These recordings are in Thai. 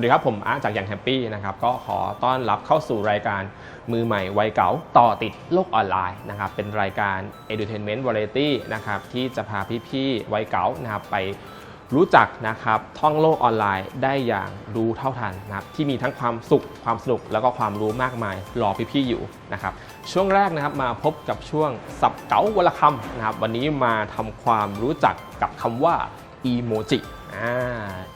วัสดีครับ ผมอาร์จากยังแฮปปี้นะครับก็ขอต้อนรับเข้าสู่รายการมือใหม่วัยเก๋าต่อติดโลกออนไลน์นะครับเป็นรายการ Edutainment Variety นะครับที่จะพาพี่ๆวัยเก๋านะครับไปรู้จักนะครับท่องโลกออนไลน์ได้อย่างรู้เท่าทันนะครับที่มีทั้งความสุขความสนุกแล้วก็ความรู้มากมายรอพี่ๆอยู่นะครับช่วงแรกนะครับมาพบกับช่วงสับเก๋าวลคำนะครับวันนี้มาทำความรู้จักกับคำว่าอีโมจิ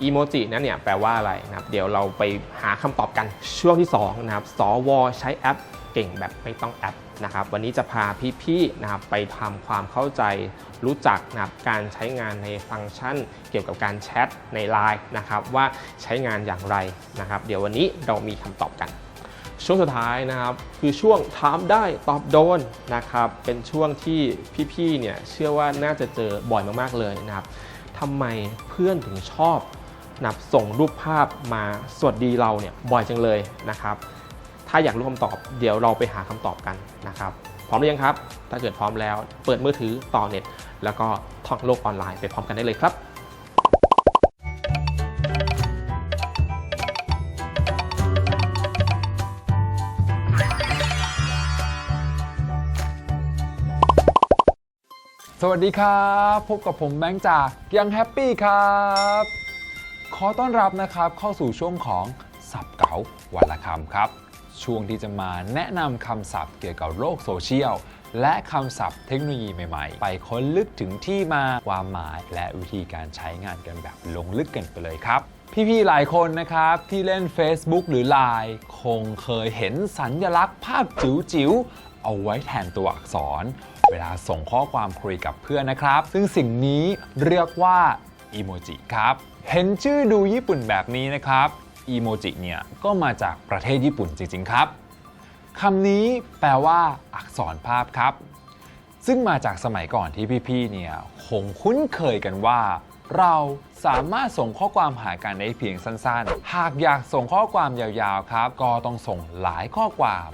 อีโมจินั้นเนี่ยแปลว่าอะไรนะครับ เดี๋ยวเราไปหาคำตอบกันช่วงที่2นะครับสวใช้แอปเก่งแบบไม่ต้องแอปนะครับ วันนี้จะพาพี่ๆนะครับไปทำความเข้าใจรู้จักนะครับการใช้งานในฟังก์ชัน เกี่ยวกับการแชทใน Line นะครับว่าใช้งานอย่างไรนะครับ เดี๋ยววันนี้เรามีคำตอบกันช่วงสุดท้ายนะครับคือช่วงถามได้ตอบโดนนะครับเป็นช่วงที่พี่ๆเนี่ยเชื่อว่าน่าจะเจอบ่อยมากๆเลยนะครับ ทำไมเพื่อนถึงชอบนับส่งรูปภาพมาสวัสดีเราเนี่ยบ่อยจังเลยนะครับ ถ้าอยากรู้คำตอบเดี๋ยวเราไปหาคำตอบกันนะครับ พร้อมหรือยังครับ ถ้าเกิดพร้อมแล้ว เปิดมือถือต่อเน็ต แล้วก็ท่องโลกออนไลน์ไปพร้อมกันได้เลยครับ สวัสดีครับ พบกับผมแบงค์จากยังแฮปปี้ครับ ขอต้อนรับนะครับเข้าสู่ช่วงของสับเก๋าวันละคำครับ ช่วงที่จะมาแนะนำคำศัพท์เกี่ยวกับโลกโซเชียล และคำศัพท์เทคโนโลยีใหม่ๆ ไปค้นลึกถึงที่มาความหมายและวิธีการใช้งานกันแบบลงลึกกันไปเลยครับ พี่ๆหลายคนนะครับที่เล่น Facebook หรือ Line คงเคยเห็นสัญญลักษณ์ภาพจิ๋วๆเอาไว้แทนตัวอักษร เวลาส่งข้อความคุยกับเพื่อนนะครับ ซึ่งสิ่งนี้เรียกว่าอีโมจิครับ เห็นชื่อดูญี่ปุ่นแบบนี้นะครับอีโมจิเนี่ยก็มาจากประเทศญี่ปุ่นจริง ๆ ครับคำนี้แปลว่า อักษรภาพครับ ซึ่งมาจากสมัยก่อนที่พี่ๆเนี่ยคงคุ้นเคยกันว่า เราสามารถส่งข้อความหากันได้เพียงสั้นๆ หากอยากส่งข้อความยาวๆ ครับ ก็ต้องส่งหลายข้อความ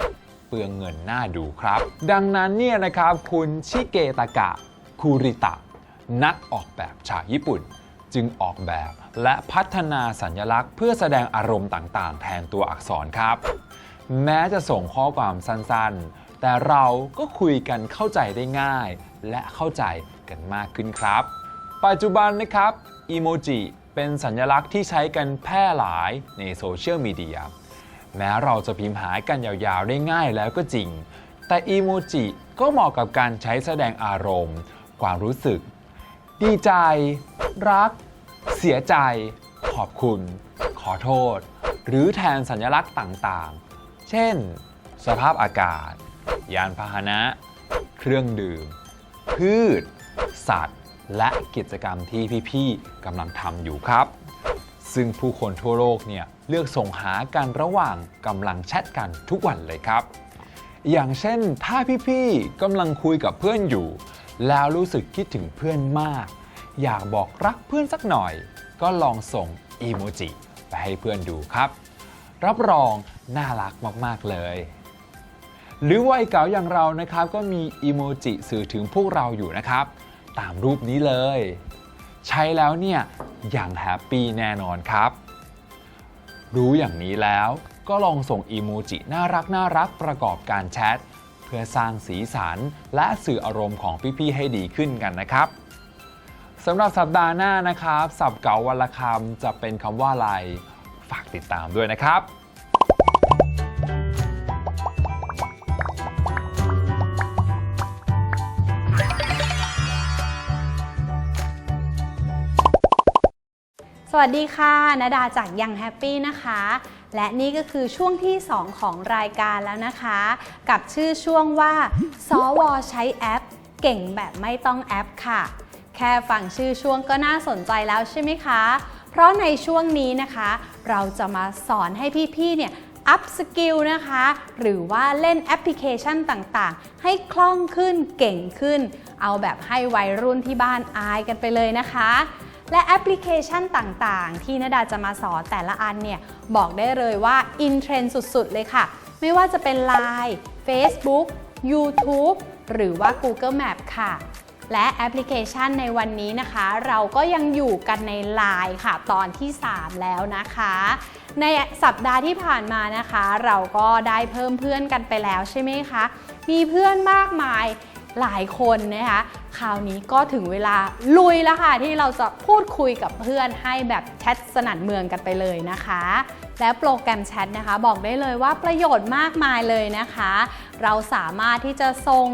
เปลืองเงินหน้าดูครับ ดังนั้นเนี่ยนะครับคุณชิเกตากะคูริตะ นักออกแบบชาวญี่ปุ่น จึงออกแบบและพัฒนาสัญลักษณ์เพื่อแสดงอารมณ์ต่างๆ แทนตัวอักษรครับ แม้จะส่งข้อความสั้นๆ แต่เราก็คุยกันเข้าใจได้ง่าย และเข้าใจกันมากขึ้นครับ ปัจจุบันนะครับอีโมจิเป็นสัญลักษณ์ที่ใช้กันแพร่หลายในโซเชียลมีเดีย แม้เราจะพิมพ์หากันยาวๆได้ง่ายแล้วก็จริง แต่อีโมจิก็เหมาะกับการใช้แสดงอารมณ์ ความรู้สึก ดีใจ รัก เสียใจ ขอบคุณ ขอโทษ หรือแทนสัญลักษณ์ต่างๆ เช่น สภาพอากาศ ยานพาหนะ เครื่องดื่ม พืช สัตว์ และกิจกรรมที่พี่ๆกำลังทำอยู่ครับ ซึ่งผู้คนทั่วโลกเนี่ยเลือกส่งหากันระหว่างกำลังแชทกันทุกวันเลยครับ อย่างเช่นถ้าพี่ๆกำลังคุยกับเพื่อนอยู่ แล้วรู้สึกคิดถึงเพื่อนมาก อยากบอกรักเพื่อนสักหน่อย ก็ลองส่งอีโมจิไปให้เพื่อนดูครับ รับรองน่ารักมากๆเลย หรือวัยเก๋าอย่างเรานะครับก็มีอีโมจิสื่อถึงพวกเราอยู่นะครับ ตามรูปนี้เลย ใช้แล้วเนี่ยอย่างแฮปปี้แน่นอนครับ รู้อย่างนี้แล้วก็ลองส่งอีโมจิน่ารักน่ารักประกอบการแชท เพื่อสร้างสีสันและสื่ออารมณ์ของพี่ๆให้ดีขึ้นกันนะครับสำหรับสัปดาห์หน้านะครับ สับเก๋าวันละคำจะเป็นคำว่าอะไร ฝากติดตามด้วยนะครับ วัสดีค่ะนาดาจากยังแฮปปี้นะคะ และนี่ก็คือช่วงที่ 2 ของรายการแล้วนะคะ กับชื่อช่วงว่าสวใช้แอป เก่งแบบไม่ต้องแอปค่ะ แค่ฟังชื่อช่วงก็น่าสนใจแล้วใช่ไหมคะ เพราะในช่วงนี้นะคะ เราจะมาสอนให้พี่ๆเนี่ยอัพสกิลนะคะ หรือว่าเล่นแอปพลิเคชันต่างๆ ให้คล่องขึ้นเก่งขึ้น เอาแบบให้วัยรุ่นที่บ้านอายกันไปเลยนะคะ และแอปพลิเคชันต่างๆ ที่นดาจะมาสอนแต่ละอันเนี่ยบอกได้เลยว่าอินเทรนด์สุดๆ เลยค่ะ ไม่ว่าจะเป็น Line Facebook YouTube หรือว่า Google Map ค่ะ และแอปพลิเคชันในวันนี้นะคะ เราก็ยังอยู่กันใน Line ค่ะ ตอนที่ 3 แล้วนะคะ ในสัปดาห์ที่ผ่านมานะคะ เราก็ได้เพิ่มเพื่อนกันไปแล้วใช่ไหมคะ มีเพื่อนมากมาย หลายคนนะคะคราวนี้ก็ถึงเวลาลุยแล้วค่ะ ที่เราจะพูดคุยกับเพื่อนให้แบบแชทสนั่นเมืองกันไปเลยนะคะ และโปรแกรมแชทนะคะ บอกได้เลยว่าประโยชน์มากมายเลยนะคะ เราสามารถที่จะส่ง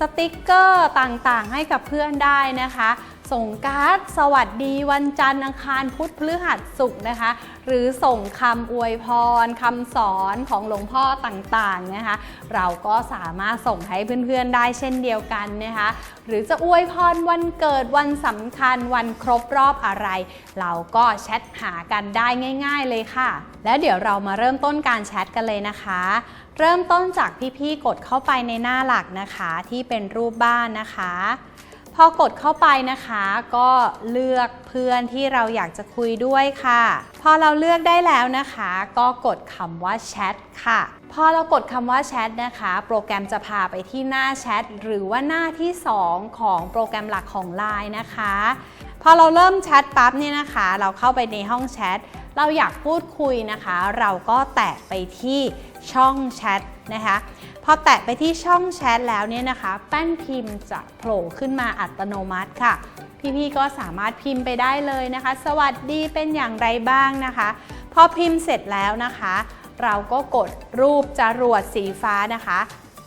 สติกเกอร์ต่างๆ ให้กับเพื่อนได้นะคะ ส่งการ์ดสวัสดีวันจันทร์อังคารพุธพฤหัสศุกร์นะคะ หรือส่งคำอวยพรคำสอนของหลวงพ่อต่างๆนะคะ เราก็สามารถส่งให้เพื่อนๆได้เช่นเดียวกันนะคะ หรือจะอวยพรวันเกิดวันสำคัญวันครบรอบอะไร เราก็แชทหากันได้ง่าย ๆ เลยค่ะ แล้วเดี๋ยวเรามาเริ่มต้นการแชทกันเลยนะคะ เริ่มต้นจากพี่ๆกดเข้าไปในหน้าหลักนะคะที่เป็นรูปบ้านนะคะ พอกดเข้าไปนะคะก็เลือกเพื่อนที่เราอยากจะคุยด้วยค่ะ พอเราเลือกได้แล้วนะคะ ก็กดคำว่าแชทค่ะ พอเรากดคำว่าแชทนะคะ โปรแกรมจะพาไปที่หน้าแชทหรือว่าหน้าที่ 2 ของโปรแกรมหลักของ Line นะคะ พอเราเริ่มแชทปั๊บเนี่ยนะคะ เราเข้าไปในห้องแชทเราอยากพูดคุยนะคะ เราก็แตะไปที่ช่องแชทนะคะ พอแตะไปที่ช่องแชทแล้วเนี่ยนะคะ แป้นพิมพ์จะโผล่ขึ้นมาอัตโนมัติค่ะ พี่ๆก็สามารถพิมพ์ไปได้เลยนะคะ สวัสดีเป็นอย่างไรบ้างนะคะ พอพิมพ์เสร็จแล้วนะคะ เราก็กดรูปจรวดสีฟ้านะคะ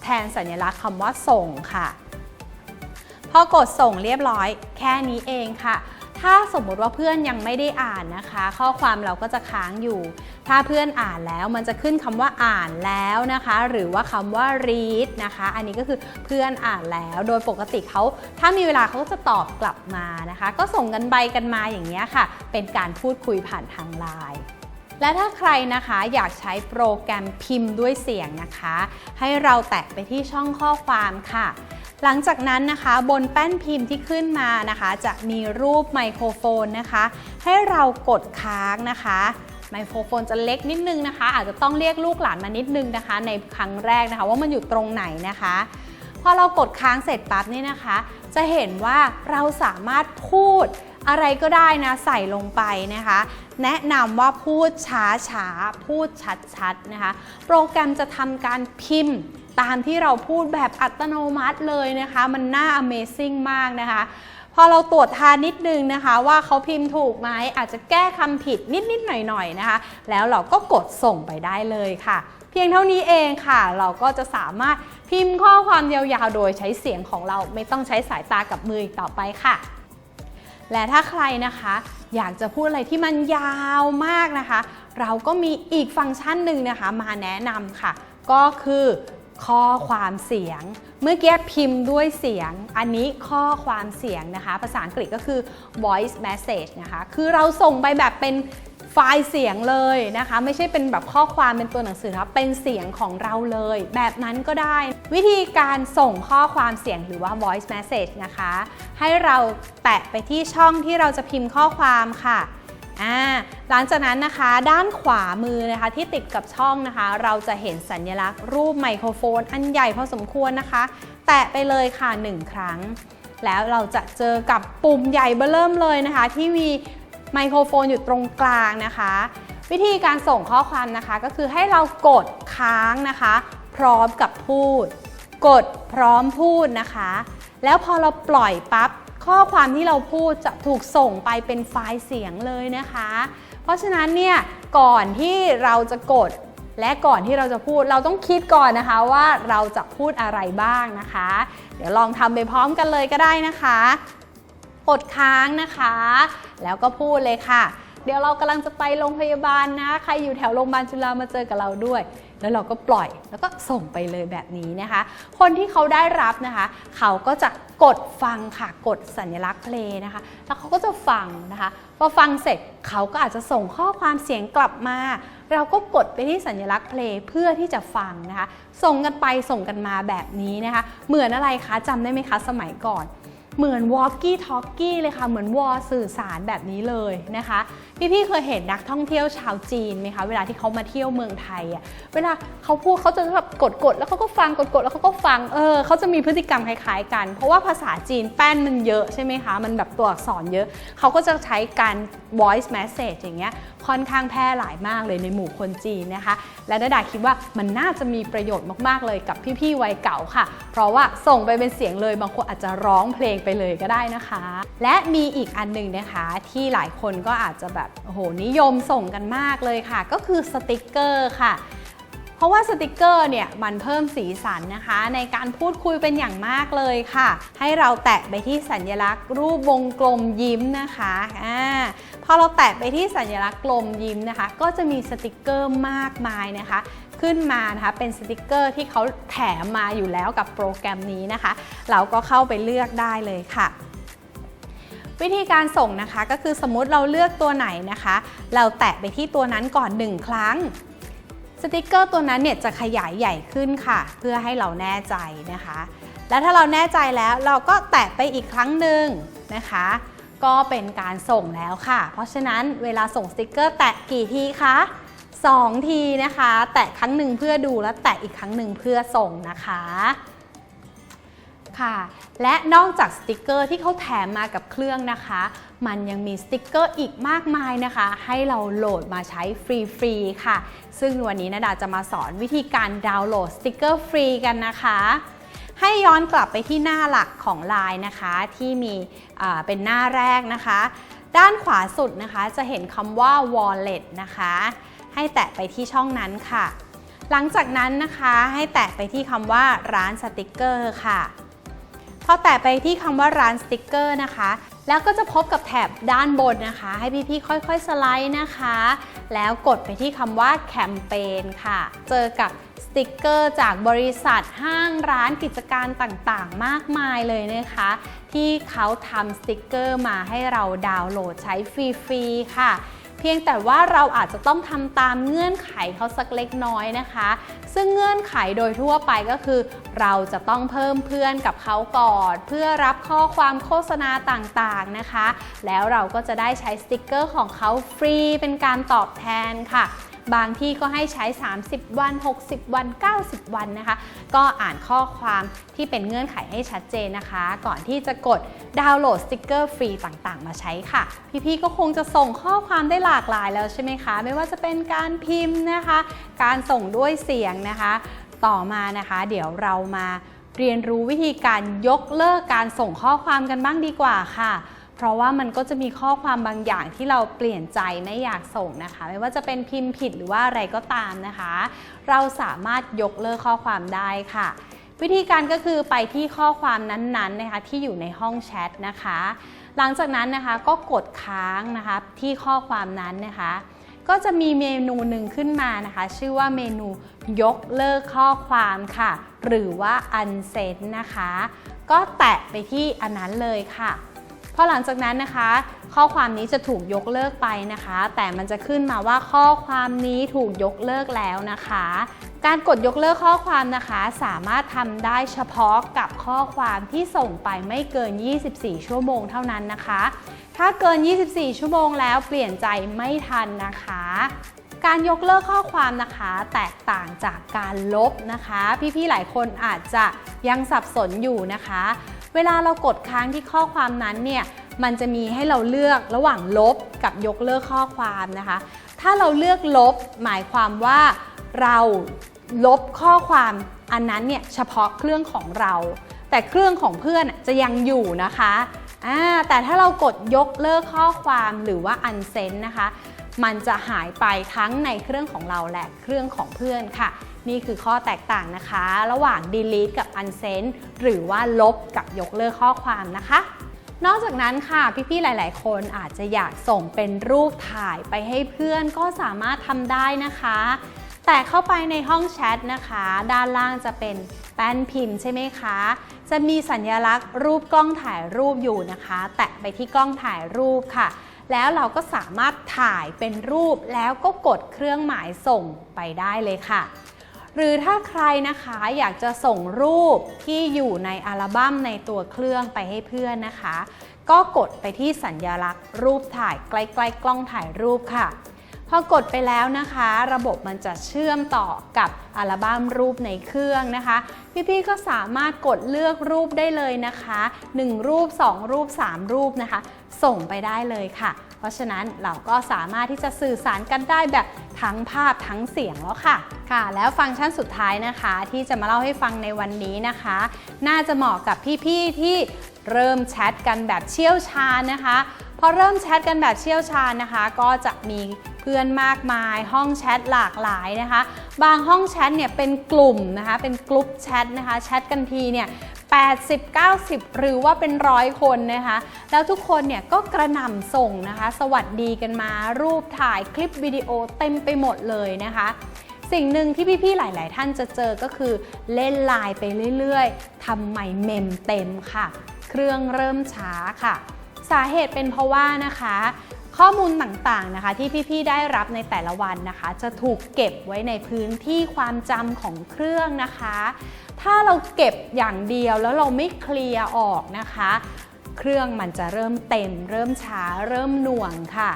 แทนสัญลักษณ์คำว่าส่งค่ะ พอกดส่งเรียบร้อยแค่นี้เองค่ะ ถ้าสมมติว่าเพื่อนยังไม่ได้อ่านนะคะ ข้อความเราก็จะค้างอยู่ ถ้าเพื่อนอ่านแล้วมันจะขึ้นคำว่าอ่านแล้วนะคะ หรือว่าคำว่า read นะคะ อันนี้ก็คือเพื่อนอ่านแล้ว โดยปกติเขาถ้ามีเวลาเขาก็จะตอบกลับมานะคะ ก็ส่งกันไปกันมาอย่างนี้ยค่ะ เป็นการพูดคุยผ่านทางไลน์และถ้าใครนะคะอยากใช้โปรแกรมพิมพ์ด้วยเสียงนะคะ ให้เราแตะไปที่ช่องข้อความค่ะ หลังจากนั้นนะคะบนแป้นพิมพ์ที่ขึ้นมานะคะ จะมีรูปไมโครโฟนนะคะ ให้เรากดค้างนะคะไมโครโฟนจะเล็กนิดนึงนะคะ อาจจะต้องเรียกลูกหลานมานิดนึงนะคะ ในครั้งแรกนะคะ ว่ามันอยู่ตรงไหนนะคะ พอเรากดค้างเสร็จปั๊บนี่นะคะ จะเห็นว่าเราสามารถพูดอะไรก็ได้นะใส่ลงไปนะคะ แนะนำว่าพูดช้าๆ พูดชัดๆนะคะ โปรแกรมจะทำการพิมพ์ ตามที่เราพูดแบบอัตโนมัติเลยนะคะ มันน่า Amazing มากนะคะ พอเราตรวจทานนิดนึงนะคะ ว่าเขาพิมพ์ถูกไหมอาจจะแก้คำผิดนิด ๆ หน่อย ๆ นะคะ แล้วเราก็กดส่งไปได้เลยค่ะเพียงเท่านี้เองค่ะ เราก็จะสามารถพิมพ์ข้อความยาวๆ โดยใช้เสียงของเราไม่ต้องใช้สายตากับมืออีกต่อไปค่ะ และถ้าใครนะคะ อยากจะพูดอะไรที่มันยาวมากนะคะ เราก็มีอีกฟังก์ชันหนึ่งนะคะ มาแนะนำค่ะ ก็คือ ข้อความเสียง เมื่อกี้พิมพ์ด้วยเสียง อันนี้ข้อความเสียงนะคะ ภาษาอังกฤษก็คือ voice message นะคะ คือเราส่งไปแบบเป็นไฟล์เสียงเลยนะคะ ไม่ใช่เป็นแบบข้อความเป็นตัวหนังสือนะเป็นเสียงของเราเลย แบบนั้นก็ได้ วิธีการส่งข้อความเสียงหรือว่า voice message นะคะ ให้เราแตะไปที่ช่องที่เราจะพิมพ์ข้อความค่ะ อ่าหลังจากนั้นนะคะด้านขวามือนะคะที่ติดกับช่องนะคะ เราจะเห็นสัญลักษณ์รูปไมโครโฟน อันใหญ่พอสมควรนะคะ แตะไปเลยค่ะ 1 ครั้ง แล้วเราจะเจอกับปุ่มใหญ่เบ้อเริ่มเลยนะคะ ที่มีไมโครโฟนอยู่ตรงกลางนะคะ วิธีการส่งข้อความนะคะ ก็คือให้เรากดค้างนะคะ พร้อมกับพูด กดพร้อมพูดนะคะ แล้วพอเราปล่อยปั๊บ ข้อความที่เราพูดจะถูกส่งไปเป็นไฟล์เสียงเลยนะคะ เพราะฉะนั้นเนี่ยก่อนที่เราจะกดและก่อนที่เราจะพูดเราต้องคิดก่อนนะคะว่าเราจะพูดอะไรบ้างนะคะ เดี๋ยวลองทำไปพร้อมกันเลยก็ได้นะคะ กดค้างนะคะ แล้วก็พูดเลยค่ะ เดี๋ยวเรากำลังจะไปโรงพยาบาลนะ ใครอยู่แถวโรงพยาบาลจุฬามาเจอกับเราด้วย แล้วเราก็ปล่อยแล้วก็ส่งไปเลยแบบนี้นะคะ คนที่เขาได้รับนะคะ เขาก็จะกดฟังค่ะ กดสัญลักษณ์เพลงนะคะ แล้วเขาก็จะฟังนะคะพอฟังเสร็จเขาก็อาจจะส่งข้อความเสียงกลับมา เราก็กดไปที่สัญลักษณ์ play เพื่อที่จะฟังนะคะ ส่งกันไปส่งกันมาแบบนี้นะคะ เหมือนอะไรคะจำได้ไหมคะสมัยก่อน เหมือน walkie talkie เลยค่ะ เหมือนวอลสื่อสารแบบนี้เลยนะคะ พี่ๆเคยเห็นนักท่องเที่ยวชาวจีนไหมคะเวลาที่เขามาเที่ยวเมืองไทยอะเวลาเขาพูดเขาจะแบบกดกดๆแล้วเขาก็ฟังกดกดๆแล้วเขาก็ฟังเออเขาจะมีพฤติกรรมคล้ายๆกัน เพราะว่าภาษาจีนแป้นมันเยอะใช่ไหมคะมันแบบตัวอักษรเยอะเขาก็จะใช้การ voice message อย่างเงี้ย ค่อนข้างแพร่หลายมากเลยในหมู่คนจีนนะคะ และนาดาคิดว่ามันน่าจะมีประโยชน์มากๆเลยกับพี่ๆวัยเก่าค่ะ เพราะว่าส่งไปเป็นเสียงเลยบางคนอาจจะร้องเพลงไปเลยก็ได้นะคะ และมีอีกอันหนึ่งนะคะ ที่หลายคนก็อาจจะแบบโอ้โหนิยมส่งกันมากเลยค่ะ ก็คือสติกเกอร์ค่ะเพราะว่าสติกเกอร์เนี่ยมันเพิ่มสีสันนะคะ ในการพูดคุยเป็นอย่างมากเลยค่ะ ให้เราแตะไปที่สัญลักษณ์รูปวงกลมยิ้มนะคะอ่า พอเราแตะไปที่สัญลักษณ์กลมยิ้มนะคะ ก็จะมีสติกเกอร์มากมายนะคะ ขึ้นมานะคะเป็นสติกเกอร์ที่เขาแถมมาอยู่แล้วกับโปรแกรมนี้นะคะ เราก็เข้าไปเลือกได้เลยค่ะวิธีการส่งนะคะก็คือสมมติเราเลือกตัวไหนนะคะ เราแตะไปที่ตัวนั้นก่อน 1 ครั้ง สติกเกอร์ตัวนั้นเนี่ยจะขยายใหญ่ขึ้นค่ะ เพื่อให้เราแน่ใจนะคะ และถ้าเราแน่ใจแล้วเราก็แตะไปอีกครั้งหนึ่งนะคะ ก็เป็นการส่งแล้วค่ะ เพราะฉะนั้นเวลาส่งสติกเกอร์แตะกี่ทีคะ2 ทีนะคะ แตะครั้งหนึ่งเพื่อดูแล้วแตะอีกครั้งหนึ่งเพื่อส่งนะคะค่ะและนอกจากสติกเกอร์ที่เขาแถมมากับเครื่องนะคะ มันยังมีสติกเกอร์อีกมากมายนะคะ ให้เราโหลดมาใช้ฟรีๆค่ะ ซึ่งวันนี้นาดาจะมาสอนวิธีการดาวน์โหลดสติกเกอร์ฟรีกันนะคะ ให้ย้อนกลับไปที่หน้าหลักของ Line นะคะที่มีเป็นหน้าแรกนะคะ ด้านขวาสุดนะคะจะเห็นคำว่า wallet นะคะ ให้แตะไปที่ช่องนั้นค่ะ หลังจากนั้นนะคะให้แตะไปที่คำว่าร้านสติกเกอร์ค่ะพอแตะไปที่คำว่าร้านสติกเกอร์นะคะ แล้วก็จะพบกับแถบด้านบนนะคะ ให้พี่ๆค่อยๆสไลด์นะคะ แล้วกดไปที่คำว่าแคมเปญค่ะ เจอกับสติกเกอร์จากบริษัทห้างร้านกิจการต่างๆ มากมายเลยนะคะ ที่เขาทำสติกเกอร์มาให้เราดาวน์โหลดใช้ฟรีๆค่ะ เพียงแต่ว่าเราอาจจะต้องทำตามเงื่อนไขเขาสักเล็กน้อยนะคะ ซึ่งเงื่อนไขโดยทั่วไปก็คือ เราจะต้องเพิ่มเพื่อนกับเขาก่อน เพื่อรับข้อความโฆษณาต่างๆนะคะ แล้วเราก็จะได้ใช้สติกเกอร์ของเขาฟรีเป็นการตอบแทนค่ะ บางที่ก็ให้ใช้ 30 วัน 60 วัน 90 วันนะคะ ก็อ่านข้อความที่เป็นเงื่อนไขให้ชัดเจนนะคะ ก่อนที่จะกดดาวน์โหลดสติกเกอร์ฟรีต่างๆ มาใช้ค่ะ พี่ๆก็คงจะส่งข้อความได้หลากหลายแล้วใช่ไหมคะ ไม่ว่าจะเป็นการพิมพ์นะคะ การส่งด้วยเสียงนะคะ ต่อมานะคะ เดี๋ยวเรามาเรียนรู้วิธีการยกเลิกการส่งข้อความกันบ้างดีกว่าค่ะ เพราะว่ามันก็จะมีข้อความบางอย่างที่เราเปลี่ยนใจไม่อยากส่งนะคะ ไม่ว่าจะเป็นพิมพ์ผิดหรือว่าอะไรก็ตามนะคะ เราสามารถยกเลิกข้อความได้ค่ะ วิธีการก็คือไปที่ข้อความนั้นๆนะคะที่อยู่ในห้องแชทนะคะ หลังจากนั้นนะคะก็กดค้างนะคะที่ข้อความนั้นนะคะก็จะมีเมนูหนึ่งขึ้นมานะคะ ชื่อว่าเมนูยกเลิกข้อความค่ะ หรือว่า unsend นะคะ ก็แตะไปที่อันนั้นเลยค่ะ พอหลังจากนั้นนะคะ ข้อความนี้จะถูกยกเลิกไปนะคะ แต่มันจะขึ้นมาว่าข้อความนี้ถูกยกเลิกแล้วนะคะ การกดยกเลิกข้อความนะคะ สามารถทำได้เฉพาะกับข้อความที่ส่งไปไม่เกิน 24 ชั่วโมงเท่านั้นนะคะ ถ้าเกิน 24 ชั่วโมงแล้วเปลี่ยนใจไม่ทันนะคะการยกเลิกข้อความนะคะแตกต่างจากการลบนะคะ พี่ๆหลายคนอาจจะยังสับสนอยู่นะคะ เวลาเรากดค้างที่ข้อความนั้นเนี่ยมันจะมีให้เราเลือกระหว่างลบกับยกเลิกข้อความนะคะ ถ้าเราเลือกลบหมายความว่าเราลบข้อความอันนั้นเนี่ยเฉพาะเครื่องของเรา แต่เครื่องของเพื่อนจะยังอยู่นะคะแต่ถ้าเรากดยกเลิกข้อความหรือว่า unsend นะคะ มันจะหายไปทั้งในเครื่องของเราและเครื่องของเพื่อนค่ะ นี่คือข้อแตกต่างนะคะ ระหว่าง delete กับ unsend หรือว่าลบกับยกเลิกข้อความนะคะนอกจากนั้นค่ะ พี่ๆ หลาย ๆ คนอาจจะอยากส่งเป็นรูปถ่ายไปให้เพื่อนก็สามารถทำได้นะคะ แต่เข้าไปในห้องแชทนะคะ ด้านล่างจะเป็นแป้นพิมพ์ใช่ไหมคะ จะมีสัญลักษณ์รูปกล้องถ่ายรูปอยู่นะคะ แตะไปที่กล้องถ่ายรูปค่ะ แล้วเราก็สามารถถ่ายเป็นรูปแล้วก็กดเครื่องหมายส่งไปได้เลยค่ะ หรือถ้าใครนะคะอยากจะส่งรูปที่อยู่ในอัลบั้มในตัวเครื่องไปให้เพื่อนนะคะ ก็กดไปที่สัญลักษณ์ รูปถ่ายใกล้ๆกล้องถ่ายรูปค่ะพอกดไปแล้วนะคะ ระบบมันจะเชื่อมต่อกับอัลบั้มรูปในเครื่องนะคะ พี่ๆก็สามารถกดเลือกรูปได้เลยนะคะ 1 รูป 2 รูป 3 รูปนะคะ ส่งไปได้เลยค่ะ ราะฉะนั้นเราก็สามารถที่จะสื่อสารกันได้แบบทั้งภาพทั้งเสียงแล้วค่ะค่ะ แล้วฟังก์ชันสุดท้ายนะคะ ที่จะมาเล่าให้ฟังในวันนี้นะคะ น่าจะเหมาะกับพี่ๆที่เริ่มแชทกันแบบเชี่ยวชาญนะคะพอเริ่มแชทกันแบบเชี่ยวชาญนะคะ ก็จะมีเพื่อนมากมายห้องแชทหลากหลายนะคะ บางห้องแชทเนี่ยเป็นกลุ่มนะคะ เป็นกลุ่มแชทนะคะแชทกันทีเนี่ย 80 90 หรือว่าเป็นร้อยคนนะคะ แล้วทุกคนเนี่ยก็กระหน่ำส่งนะคะ สวัสดีกันมา รูปถ่ายคลิปวิดีโอเต็มไปหมดเลยนะคะสิ่งหนึ่งที่พี่ๆ หลาย ๆ ท่านจะเจอก็คือเล่นไลน์ไปเรื่อยๆ ทำไมเมมเต็มค่ะ เครื่องเริ่มช้าค่ะ สาเหตุเป็นเพราะว่านะคะ ข้อมูลต่างๆ นะคะที่พี่ๆ ได้รับในแต่ละวันนะคะ จะถูกเก็บไว้ในพื้นที่ความจำของเครื่องนะคะ ถ้าเราเก็บอย่างเดียวแล้วเราไม่เคลียร์ออกนะคะ เครื่องมันจะเริ่มเต็ม เริ่มช้า เริ่มหน่วงค่ะ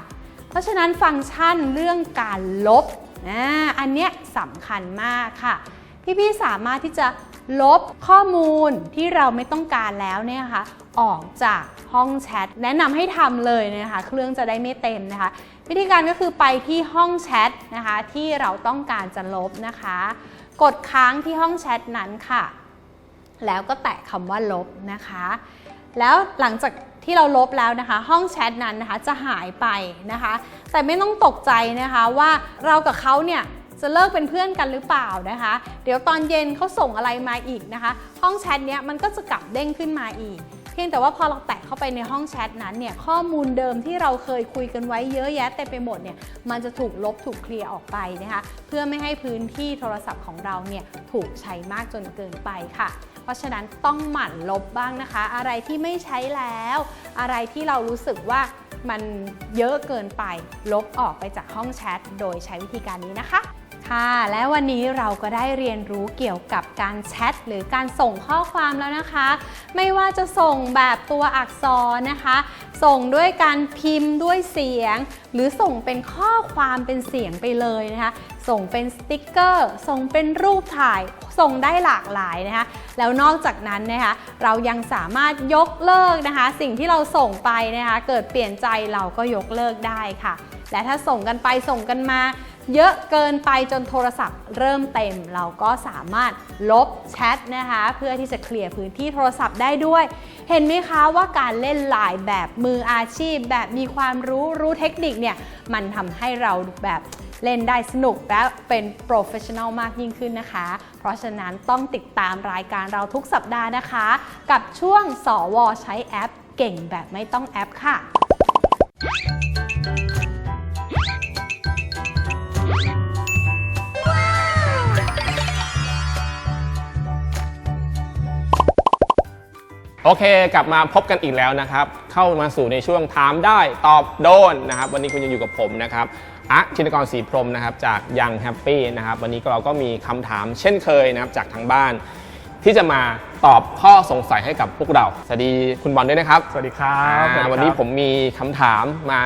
เพราะฉะนั้นฟังก์ชันเรื่องการลบนะอันเนี้ยสำคัญมากค่ะ พี่ๆสามารถที่จะลบข้อมูลที่เราไม่ต้องการแล้วเนี่ยนะคะออกจากห้องแชทแนะนำให้ทำเลยนะคะ เครื่องจะได้ไม่เต็มนะคะ วิธีการก็คือไปที่ห้องแชทนะคะ ที่เราต้องการจะลบนะคะ กดค้างที่ห้องแชทนั้นค่ะ แล้วก็แตะคำว่าลบนะคะ แล้วหลังจากที่เราลบแล้วนะคะ ห้องแชทนั้นนะคะจะหายไปนะคะ แต่ไม่ต้องตกใจนะคะว่าเรากับเขาเนี่ยจะเลิกเป็นเพื่อนกันหรือเปล่านะคะ เดี๋ยวตอนเย็นเขาส่งอะไรมาอีกนะคะ ห้องแชทเนี้ยมันก็จะกลับเด้งขึ้นมาอีก เพียงแต่ว่าพอเราแตะเข้าไปในห้องแชทนั้นเนี่ยข้อมูลเดิมที่เราเคยคุยกันไว้เยอะแยะเต็มไปหมดเนี่ยมันจะถูกลบถูกเคลียร์ออกไปนะคะเพื่อไม่ให้พื้นที่โทรศัพท์ของเราเนี่ยถูกใช้มากจนเกินไปค่ะ เพราะฉะนั้นต้องหมั่นลบบ้างนะคะ อะไรที่ไม่ใช้แล้ว อะไรที่เรารู้สึกว่ามันเยอะเกินไปลบออกไปจากห้องแชทโดยใช้วิธีการนี้นะคะ ค่ะ และวันนี้เราก็ได้เรียนรู้เกี่ยวกับการแชทหรือการส่งข้อความแล้วนะคะ ไม่ว่าจะส่งแบบตัวอักษรนะคะ ส่งด้วยการพิมพ์ด้วยเสียง หรือส่งเป็นข้อความเป็นเสียงไปเลยนะคะ ส่งเป็นสติกเกอร์ ส่งเป็นรูปถ่าย ส่งได้หลากหลายนะคะ แล้วนอกจากนั้นนะคะเรายังสามารถยกเลิกนะคะ สิ่งที่เราส่งไปนะคะ เกิดเปลี่ยนใจเราก็ยกเลิกได้ค่ะ และถ้าส่งกันไปส่งกันมา เยอะเกินไปจนโทรศัพท์เริ่มเต็ม เราก็สามารถลบแชทนะคะ เพื่อที่จะเคลียร์พื้นที่โทรศัพท์ได้ด้วย เห็นไหมคะว่าการเล่นไลน์แบบมืออาชีพ แบบมีความรู้รู้เทคนิคเนี่ยมันทำให้เราแบบเล่นได้สนุกและเป็นโปรเฟชชั่นอลมากยิ่งขึ้นนะคะ เพราะฉะนั้นต้องติดตามรายการเราทุกสัปดาห์นะคะ กับช่วงสวใช้แอปเก่งแบบไม่ต้องแอปค่ะ โอเค กลับมาพบกันอีกแล้วนะครับ เข้ามาสู่ในช่วงถามได้ตอบโดนนะครับ วันนี้คุณยังอยู่กับผมนะครับอะชินกรศรีพรหมนะครับจากยังแฮปปี้นะครับ วันนี้เราก็มีคำถามเช่นเคยนะครับจากทางบ้าน ที่จะมาตอบข้อสงสัยให้กับพวกเรา สวัสดีคุณบอลด้วยนะครับ สวัสดีครับอ่าสสดีครับวันนี้ผมมีคำถามมา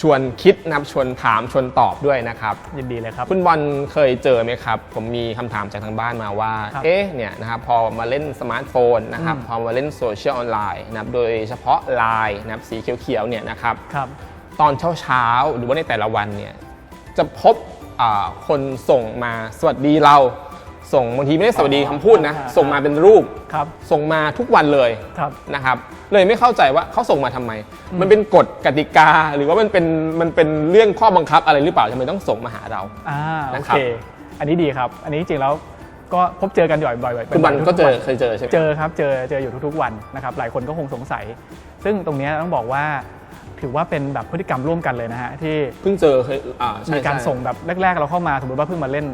ชวนคิดนะครับชวนถามชวนตอบด้วยนะครับ ยินดีเลยครับ คุณบอลเคยเจอไหมครับ ผมมีคำถามจากทางบ้านมาว่า ครับเอ๊ะเนี่ยนะครับพอมาเล่นสมาร์ทโฟนนะครับอืม พอมาเล่นโซเชียลออนไลน์นะครับโดยเฉพาะ Line นะครับสีเขียวๆเนี่ยนะครับ ครับ ตอนเช้าๆหรือว่าในแต่ละวันเนี่ยจะพบอ่าคนส่งมาสวัสดีเรา ส่งบางทีไม่ได้สวัสดีคำพูดนะอ่าส่งมาเป็นรูป ครับ ส่งมาทุกวันเลยครับ นะครับ เลยไม่เข้าใจว่าเขาส่งมาทำไม มันเป็นกฎกติกาหรือว่ามันเป็นมันเป็นเรื่องข้อบังคับอะไรหรือเปล่าทำไมต้องส่งมาหาเรา อ่าโอนะครับ เค อันนี้ดีครับ อันนี้จริงๆแล้วก็พบเจอกันบ่อยๆบ่อยๆคุณบอลบ่ยๆก็เจอทุๆวัน เคยเจอใช่ไหม เจอครับเจอเจออยู่ทุกๆวันนะครับหลายคนก็คงสงสัย ซึ่งตรงเนี้ยต้องบอกว่าถือว่าเป็นแบบพฤติกรรมร่วมกันเลยนะฮะที่เพิ่งเจอเคยอ่าใช่มีการใช่ ส่งแบบแรก ๆ เราเข้ามาสมมติว่าเพิ่งมาเล่น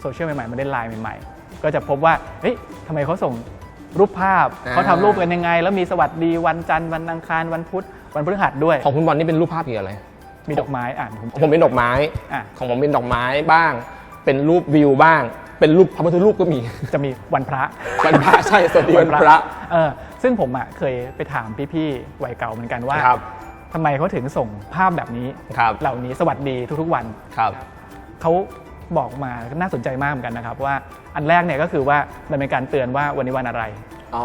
โซเชียลใหม่ๆมาเล่นไลน์ใหม่ๆ ก็จะพบว่าเฮ้ยทำไมเขาส่งรูปภาพเขาทำรูปกันยังไง แล้วมีสวัสดีวันจันทร์วันอังคารวันพุธวันพฤหัสด้วย ของคุณบอลนี่เป็นรูปภาพเกี่ยวกับอะไร มีดอกไม้อ่านผมของผมเป็นดอกไม้อะของผมเป็นดอกไม้บ้าง เป็นรูปวิวบ้าง เป็นรูปพระพุทธรูปก็มี จะมีวันพระ วันพระใช่สวัสดีวันพระเออซึ่งผมอะเคยไปถามพี่ๆวัยเก่าเหมือนกันว่าครับทำไมเขาถึงส่งภาพแบบนี้ครับเหล่านี้สวัสดีทุกๆวันครับเขา บอกมาน่าสนใจมากเหมือนกันนะครับว่าอันแรกเนี่ยก็คือว่ามันเป็นการเตือนว่าวันนี้วันอะไรอ๋อ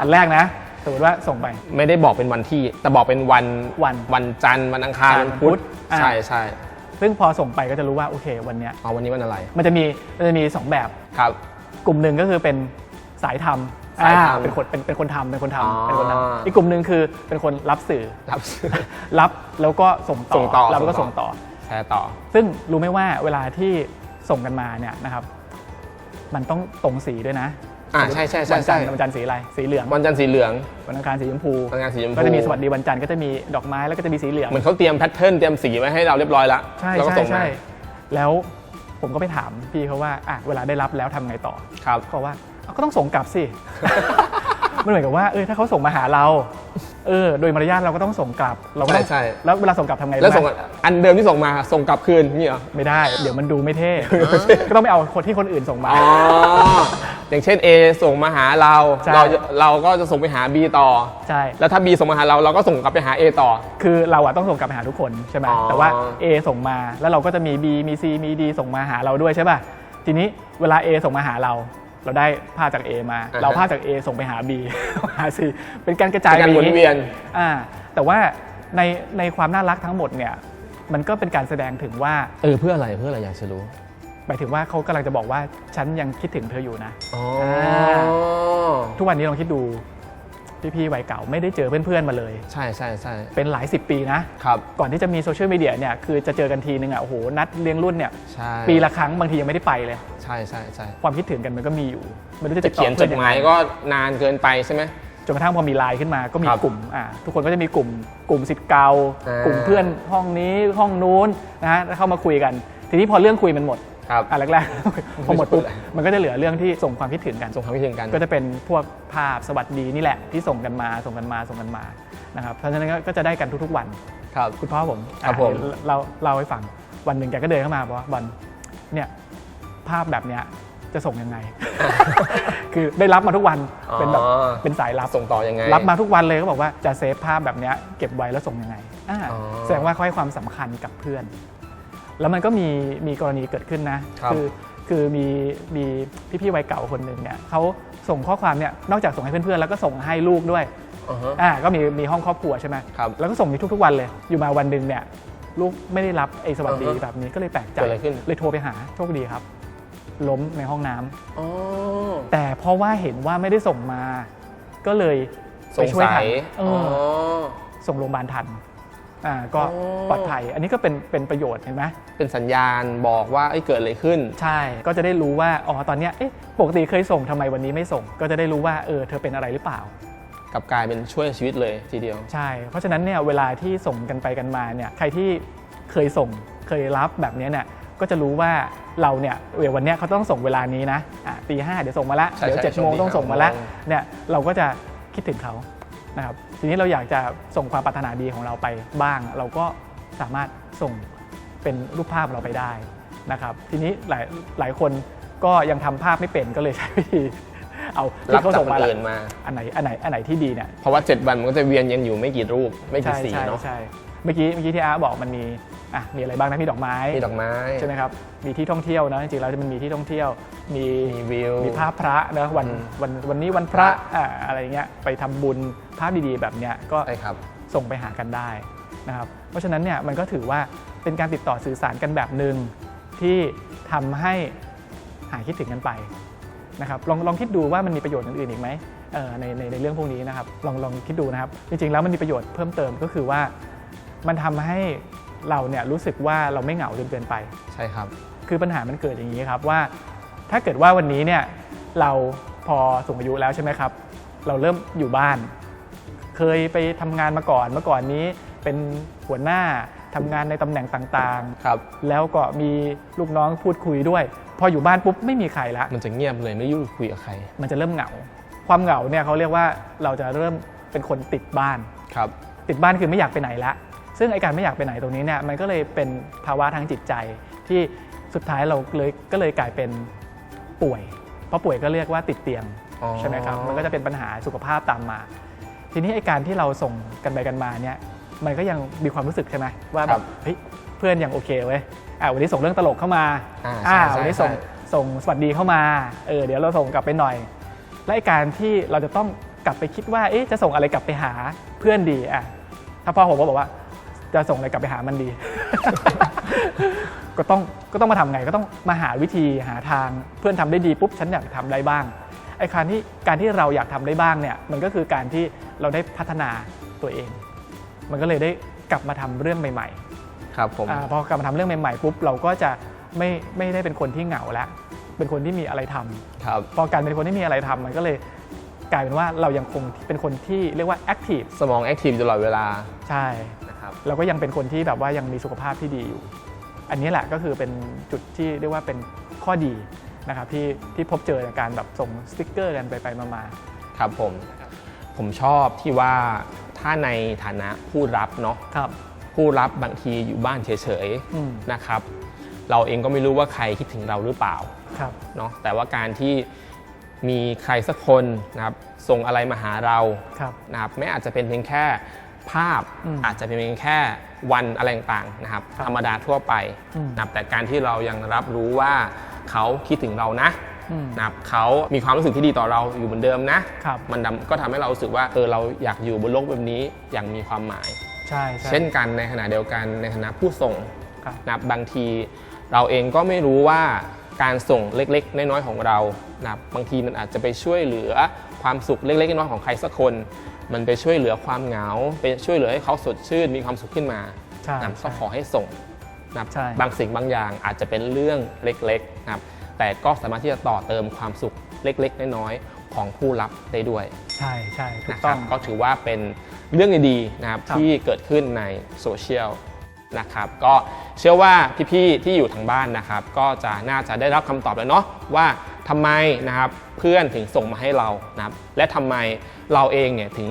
อันแรกนะสมมติว่าส่งไป ไม่ได้บอกเป็นวันที่ แต่บอกเป็นวันวันวันจันทร์วันอังคารจันทร์วันพุพุธธอ่าใช่ใช่ซึ่งพอส่งไปก็จะรู้ว่าโอเควันเนี้ยเอาวันนี้วันอะไร มันจะมีมันจะมีสองแบบครับกลุ่มหนึ่งก็คือเป็นสายทำสายทำอ่เป็นคนเป็นเป็นคนทำเป็นคนอ๋อทำเป็นคนทำอีกกลุ่มหนึ่งคือเป็นคนรับสื่อรับรับแล้วก็ส่งต่อส่งต่อรับแล้วก็ส่ส่งงต่ต่ออแชร์ต่อ ซึ่งรู้ไหมว่าเวลาที่ส่งกันมาเนี่ยนะครับ มันต้องตรงสีด้วยนะอ่าใช่ใช่ใช่วันจัใช่นทร์วันจันทร์สีอะไรสีเหลืองวันจันทร์สีเหลือง วันอังคารสีชมพูวันอังคารสีชมพู ก็จะมีสวัสดีวันจันทร์ก็จะมีดอกไม้แล้วก็จะมีสีเหลือง เหมือนเขาเตรียมแพทเทิร์นเตรียมสีไว้ให้เราเรียบร้อยแล้วใช่แล้วก็ใช่ส่งมาใช่แล้วผมก็ไปถามพี่เขาว่าอะเวลาได้รับแล้วทำไงต่อครับ เขาบอกว่าเอาก็ต้องส่งกลับสิ มันเหมือนกับว่าเออถ้าเขาส่งมาหาเรา เออ โดยมารยาทเราก็ต้องส่งกลับเราก็ต้องใช่ใช่ แล้วเวลาส่งกลับทำไงแล้วส่งรู้ไหมอันเดิมที่ส่งมาส่งกลับคืนนี่เหรอไม่ได้ เดี๋ยวมันดูไม่เท่ก็ต้องไปเอาคนที่คนอื่นส่งมา อ๋ออย่างเช่น A ส่งมาหาเราใช่ เราจะเราก็จะส่งไปหา B ต่อ ใช่ แล้วถ้า B ส่งมาหาเราเราก็ส่งกลับไปหา A ต่อ คือเราอะต้องส่งกลับไปหาทุกคนใช่ไหมอ๋อ แต่ว่า A ส่งมาแล้วเราก็จะมี B มี C มี D ส่งมาหาเราด้วยใช่ป่ะทีนี้เวลา A ส่งมาหาเรา เราได้ภาพจาก A มาเราภาพจาก A ส่งไปหา B หา C เป็นการกระจายเป็นการไปหมุนเวียน อ่าแต่ว่าในในความน่ารักทั้งหมดเนี่ยมันก็เป็นการแสดงถึงว่าเออเพื่ออะไรเพื่ออะไรอยากจะรู้หมายถึงว่าเขากำลังจะบอกว่าฉันยังคิดถึงเธออยู่นะ อ๋อ ทุกวันนี้ลองคิดดู พี่ๆวัยเก่าไม่ได้เจอเพื่อนๆมาเลย ใช่ใช่ใช่เป็นหลายสิบปีนะ ครับ ก่อนที่จะมีโซเชียลมีเดียเนี่ยคือจะเจอกันทีนึงอะโอ้โหนัดเลี้ยงรุ่นเนี่ยใช่ปีละครั้งบางทียังไม่ได้ไปเลย ใช่ใช่ใช่ความคิดถึงกันมันก็มีอยู่ไม่รู้จะจะติดต่อเขียนจพื่อดงหไงมายก็นานเกินไปใช่ไหม จนกระทั่งพอมีไลน์ขึ้นมาก็มีครับกลุ่มอ่าทุกคนก็จะมีกลุ่มกลุ่มสิทธิ์เก่าอ่ากลุ่มเพื่อนห้องนี้ห้องนู้นนะฮะแล้วเข้ามาคุยกัน ทีนี้พอเรื่องคุยมันหมด ครับอะแรกๆ พอหมดปุ๊บมันก็จะเหลือเรื่องที่ส่งความคิดถึงกันส่งความคิดถึงกัน ก็จะเป็นพวกภาพสวัสดีนี่แหละที่ส่งกันมาส่งกันมาส่งกันมานะครับเพราะฉะนั้นก็ก็จะได้กันทุกๆวันครับคุณพ่อผมครับอะผมเราเล่าให้ฟังวันหนึ่งแกก็เดินเข้ามาบอกว่าบอลเนี่ยภาพแบบเนี้ยจะส่งยังไง คือได้รับมาทุกวัน เป็นแบบอ๋อเป็นสายลับ ส่งต่อยังไง รับมาทุกวันเลยก็บอกว่าจะเซฟภาพแบบเนี้ยเก็บไว้แล้วส่งยังไงอ่าอ๋อแสดงว่าเขาให้ความสำคัญกับเพื่อน แล้วมันก็มีมีกรณีเกิดขึ้นนะครับอคือมีมีพี่ๆวัยเก่าคนหนึ่งเนี่ยเขาส่งข้อความเนี่ยนอกจากส่งให้เพื่อนๆแล้วก็ส่งให้ลูกด้วยอ่าฮะ อ่าก็มีมีห้องครอบครัวใช่ไหมครับแล้วก็ส่งอยู่ทุกๆวันเลย อยู่มาวันหนึ่งเนี่ยลูกไม่ได้รับไอ้สวัสดีอ่าฮะแบบนี้ก็เลยแปลกใจเกิดอะไรขึ้น เลยโทรไปหาโชคดีครับ ล้มในห้องน้ำอ๋อ แต่เพราะว่าเห็นว่าไม่ได้ส่งมา ก็เลยสไปงช่วยสัทัยนเออ๋ออส่งโรงพยาบาลทัน อ่าก็อ๋อปลอดภัย อันนี้ก็เป็นเป็นประโยชน์เห็นไหมเป็นสัญญาณบอกว่าเอ้ยเกิดอะไรขึ้น ใช่ก็จะได้รู้ว่าอ๋อตอนเนี้ยเอ๊ะปกติเคยส่งทำไมวันนี้ไม่ส่ง ก็จะได้รู้ว่าเออเธอเป็นอะไรหรือเปล่า กลับกลายเป็นช่วยชีวิตเลยทีเดียว ใช่ เพราะฉะนั้นเนี่ยเวลาที่ส่งกันไปกันมาเนี่ยใครที่เคยส่งเคยรับแบบเนี้ยเนี่ยก็จะรู้ว่าเราเนี่ยเดี๋ยววันเนี้ยเขาต้องส่งเวลานี้นะอะตีห้าเดี๋ยวส่งมาละใช่เดี๋ยวใช่เจ็ดโมงช่วงนี้ต้องส่งมาละห้าโมงเนี่ยเราก็จะคิดถึงเขา นะครับทีนี้เราอยากจะส่งความปรารถนาดีของเราไปบ้าง เราก็สามารถส่งเป็นรูปภาพเราไปได้นะครับ ทีนี้หลายหลายคนก็ยังทำภาพไม่เป็นก็เลยใช้วิธีเอารัที่บเขาจากส่งคมานละอื่นมาอันไหนอันไหนอันไหนที่ดีเนี่ยเพราะว่า 7 วันมันก็จะเวียนยังอยู่ไม่กี่รูปไม่กี่ใช่สีใช่เนาะใช่ เมื่อกี้เมื่อกี้ที่อาร์บอกมันมีอะมีอะไรบ้างนะมีดอกไม้มีดอกไม้ ใช่ไหมครับมีที่ท่องเที่ยวนะจริงๆแล้วมันมีที่ท่องเที่ยว มีมีวิวมีภาพพระนะวันอืม วันวันนี้วันพระอะอะไรเงี้ยไปทำบุญภาพดีๆแบบเนี้ยก็ ใช่ครับ ส่งไปหากันได้นะครับ เพราะฉะนั้นเนี่ยมันก็ถือว่าเป็นการติดต่อสื่อสารกันแบบหนึ่งที่ทำให้หายคิดถึงกันไปนะครับลองลองคิดดูว่ามันมีประโยชน์อื่นๆอีกไหมเอ่อในในในเรื่องพวกนี้นะครับลองลองคิดดูนะครับจริงๆแล้วมันมีประโยชน์เพิ่มเติมก็คือว่า มันทำให้เราเนี่ยรู้สึกว่าเราไม่เหงาจนเกินไป ใช่ครับ คือปัญหามันเกิดอย่างนี้ครับว่า ถ้าเกิดว่าวันนี้เนี่ยเราพอสูงอายุแล้วใช่ไหมครับ เราเริ่มอยู่บ้าน เคยไปทำงานมาก่อนเมื่อก่อนนี้เป็นหัวหน้าทำงานในตำแหน่งต่างครับๆแล้วก็มีลูกน้องพูดคุยด้วย พออยู่บ้านปุ๊บไม่มีใครละ มันจะเงียบเลยไม่ยุ่งคุยกับใคร มันจะเริ่มเหงา ความเหงาเนี่ยเขาเรียกว่าเราจะเริ่มเป็นคนติดบ้าน ครับตติดบ้านคือไม่อยากไปไหนละ ซึ่งไอการไม่อยากไปไหนตรงนี้เนี่ยมันก็เลยเป็นภาวะทางจิตใจ ที่สุดท้ายเราเลยก็เลยกลายเป็นป่วยเพราะป่วยก็เรียกว่าติดเตียงอ๋อใช่ไหมครับมันก็จะเป็นปัญหาสุขภาพตามมา ทีนี้ไอการที่เราส่งกันไปกันมาเนี่ยมันก็ยังมีความรู้สึกใช่ไหมว่าแบบเฮ้ยเพื่อนยังโอเคเว้ยอ่าวันนี้ส่งเรื่องตลกเข้ามาอ่าอ่าใช่วันนี้ใช่ส่งส่งสวัสดีเข้ามาเออเดี๋ยวเราส่งกลับไปหน่อยและไอ้การที่เราจะต้องกลับไปคิดว่าเอ๊ะจะส่งอะไรกลับไปหาเพื่อนดีอะถ้าพ่อผมก็บอกว่า จะส่งอะไรกลับไปหามันดี ก็ต้องก็ต้องมาทำไงก็ต้องมาหาวิธีหาทางเพื่อนทำได้ดีปุ๊บฉันอยากทำได้บ้างไอ้การที่การที่เราอยากทำได้บ้างเนี่ยมันก็คือการที่เราได้พัฒนาตัวเอง มันก็เลยได้กลับมาทำเรื่องใหม่ ๆ ครับผมอาพอกลับมาทำเรื่องใหม่ๆปุ๊บเราก็จะไม่ไม่ได้เป็นคนที่เหงาแล้วเป็นคนที่มีอะไรทำครับพอการเป็นคนที่มีอะไรทำมันก็เลยกลายเป็นว่าเรายังคงเป็นคนที่เรียกว่าแอคทีฟสมองแอคทีฟตลอดเวลาใช่นะครับ เราก็ยังเป็นคนที่แบบว่ายังมีสุขภาพที่ดีอยู่ อันนี้แหละก็คือเป็นจุดที่เรียกว่าเป็นข้อดีนะครับที่ที่พบเจอในการแบบส่งสติ๊กเกอร์กันไปๆมา ครับผม ผมชอบที่ว่าถ้าในฐานะผู้รับเนาะๆครับ ผู้รับบางทีอยู่บ้านเฉยอืม ๆนะครับ เราเองก็ไม่รู้ว่าใครคิดถึงเราหรือเปล่าครับ เนาะแต่ว่าการที่มีใครสักคนนะครับส่งอะไรมาหาเราครับ นะครับไม่อาจจะเป็นเพียงแค่ ภาพอืมอาจจะเป็นเพียงแค่วันอะไรต่างๆนะครับครับธรรมดาทั่วไปอืมนะครับแต่การที่เรายังรับรู้ว่าเขาคิดถึงเรานะอืมนะครับเขามีความรู้สึกที่ดีต่อเราอยู่เหมือนเดิมนะครับมันทำก็ทำให้เรารู้สึกว่าเออเราอยากอยู่บนโลกแบบนี้อย่างมีความหมายใช่ใช่เช่นกันในขณะเดียวกันในฐานะผู้ส่งครับนะครับบางที เราเองก็ไม่รู้ว่าการส่งเล็กๆ น้อยๆของเรานะครับบางทีมันอาจจะไปช่วยเหลือความสุขเล็กๆน้อยๆของใครสักคน มันไปช่วยเหลือความเหงา ไปช่วยเหลือให้เขาสดชื่นมีความสุขขึ้นมาใช่นะครับก็ใช่ขอให้ส่งนะครับใช่ บางสิ่งบางอย่างอาจจะเป็นเรื่องเล็กๆนะครับแต่ก็สามารถที่จะต่อเติมความสุขเล็กๆ น้อยๆของผู้รับได้ด้วยใช่ใช่ถูกนะคต้รัอบ ง ก็ถือว่าเป็นเรื่องดีๆนะครับครับ ที่เกิดขึ้นในโซเชียลนะครับก็เชื่อว่าพี่ๆที่อยู่ทางบ้านนะครับ ก็จะน่าจะได้รับคำตอบแล้วเนาะว่า ทำไมนะครับเพื่อนถึงส่งมาให้เรานะครับและทำไมเราเองเนี่ยถึง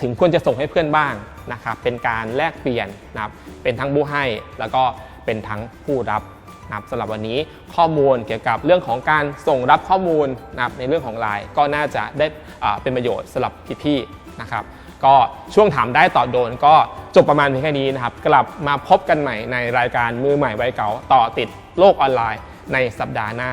ถึงควรจะส่งให้เพื่อนบ้างนะครับเป็นการแลกเปลี่ยนนะครับเป็นทั้งผู้ให้แล้วก็เป็นทั้งผู้รับนะครับสำหรับวันนี้ข้อมูลเกี่ยวกับเรื่องของการส่งรับข้อมูลนะครับในเรื่องของไลน์ก็น่าจะได้อ่าเป็นประโยชน์สำหรับพี่ๆนะครับก็ช่วงถามได้ตอบโดนก็จบประมาณเพียงแค่นี้นะครับ กลับมาพบกันใหม่ในรายการมือใหม่ไวยเก่าต่อติดโลกออนไลน์ในสัปดาห์หน้า